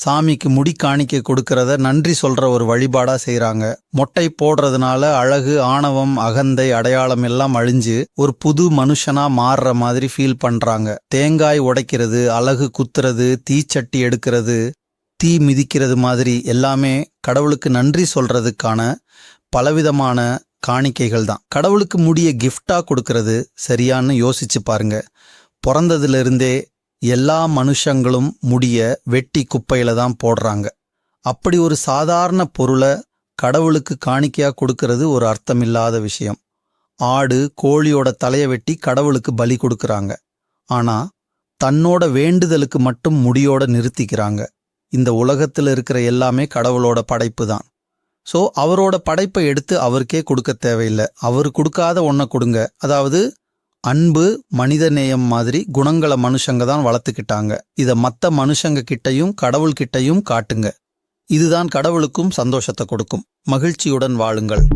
சாமிக்கு முடி காணிக்கை கொடுக்கறத நன்றி சொல்ற ஒரு வழிபாடா செய்யறாங்க மொட்டை போடுறதுனால அழகு ஆணவம் அகந்தை அடையாளம் எல்லாம் அழிஞ்சு ஒரு புது மனுஷனா மாறுற மாதிரி ஃபீல் பண்றாங்க. தேங்காய் உடைக்கிறது அழகு குத்துறது தீச்சட்டி எடுக்கிறது தீ மிதிக்கிறது மாதிரி எல்லாமே கடவுளுக்கு நன்றி சொல்றதுக்கான பலவிதமான காணிக்கைகள் தான். கடவுளுக்கு முடிய கிஃப்டா கொடுக்கறது சரியான்னு யோசிச்சு பாருங்க. பிறந்ததுலேருந்தே எல்லா மனுஷங்களும் முடிய வெட்டி குப்பையில தான் போடுறாங்க. அப்படி ஒரு சாதாரண பொருளை கடவுளுக்கு காணிக்கையா கொடுக்கறது ஒரு அர்த்தமில்லாத விஷயம். ஆடு கோழியோட தலையை வெட்டி கடவுளுக்கு பலி கொடுக்கறாங்க. ஆனா தன்னோட வேண்டுதலுக்கு மட்டும் முடியோட நிறுத்திக்கிறாங்க. இந்த உலகத்துல இருக்கிற எல்லாமே கடவுளோட படைப்பு தான். ஸோ அவரோட படைப்பை எடுத்து அவருக்கே கொடுக்க தேவையில்லை. அவர் கொடுக்காத ஒன்றை கொடுங்க. அதாவது அன்பு மனிதநேயம் மாதிரி குணங்களை மனுஷங்க தான் வளர்த்துக்கிட்டாங்க. இதை மற்ற மனுஷங்க கிட்டயும் கடவுள்கிட்டயும் காட்டுங்க. இதுதான் கடவுளுக்கும் சந்தோஷத்தை கொடுக்கும். மகிழ்ச்சியுடன் வாழுங்கள்.